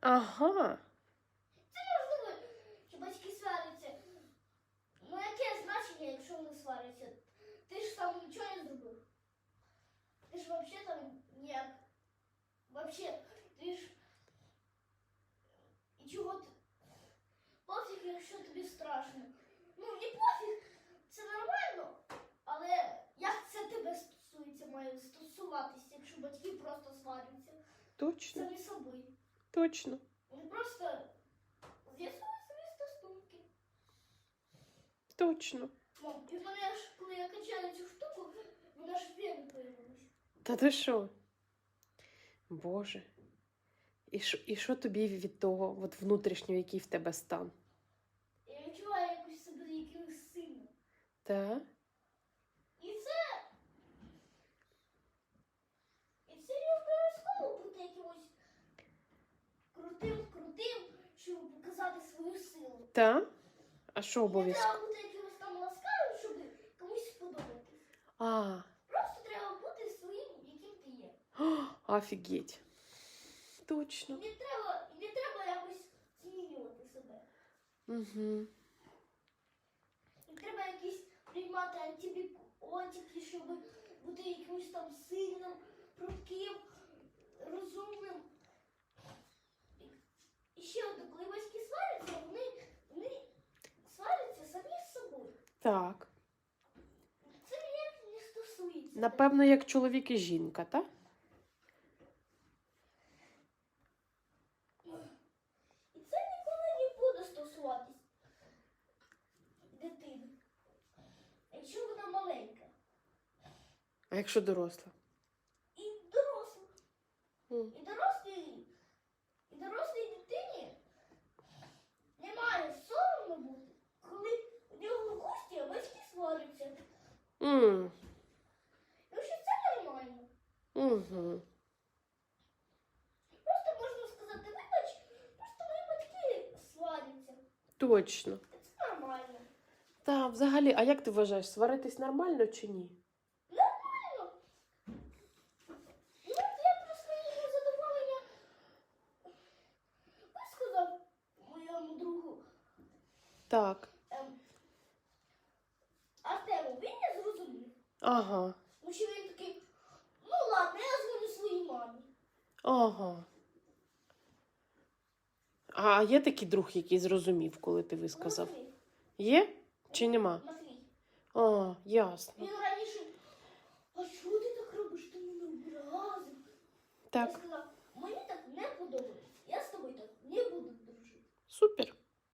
Ага. Це можливо, що батьки сваряться. Ну яке значення, якщо вони сваряться? Ти ж там нічого не зробив. Ти ж взагалі там ніяк. Вообще, ти ж. І чого ти. Пофіг, якщо тобі страшно. Ну, не пофіг, це нормально. Але як це тебе стосується, має стосуватися, якщо батьки просто сваряться? Точно, Самі собою. Точно. Вони просто з'ясують свої стосунки. Точно. Мам, і в мене ж, коли я качаю цю штуку, вона ж вени появилась. Та ти що? Боже. І що, і що тобі від того, от внутрішнього, який в тебе стан? Я відчуваю якусь себе якимось сильним. Та? крутим, крутим, щоб показати свою силу. Та? А що Не обов'язково? треба бути якимось там ласкавим, щоб комусь сподобатись. А, Просто треба бути своїм, яким ти є. офігеть. Точно. Не треба, не треба якось змінювати себе. Угу. Не треба якісь приймати антибіотики, щоб бути якимось там сильним, ще коли батьки сваряться, вони, вони сваряться самі з собою. Так. Це ніяк не стосується. Напевно, як чоловік і жінка, так? І це ніколи не буде стосуватись дитини. Якщо вона маленька. А якщо доросла? І доросла. І дорослій, Тому що це нормально. Угу. Просто можна сказати, вибач, просто мої батьки сваряться. Точно. Це нормально. Та, взагалі, а як ти вважаєш, сваритись нормально чи ні? Нормально. Ну, я про своє задоволення висказав моєму другу. Так. Ем, Артему, він не зрозумів. Ага. Ну що він такий, ну ладно, я дзвоню своїй мамі. Ага. А є такий друг, який зрозумів, коли ти висказав? Матвій. Є чи нема? Матвій. А, ясно. Він раніше, а чого ти так робиш? Ти мене образив. Так, мені. Я з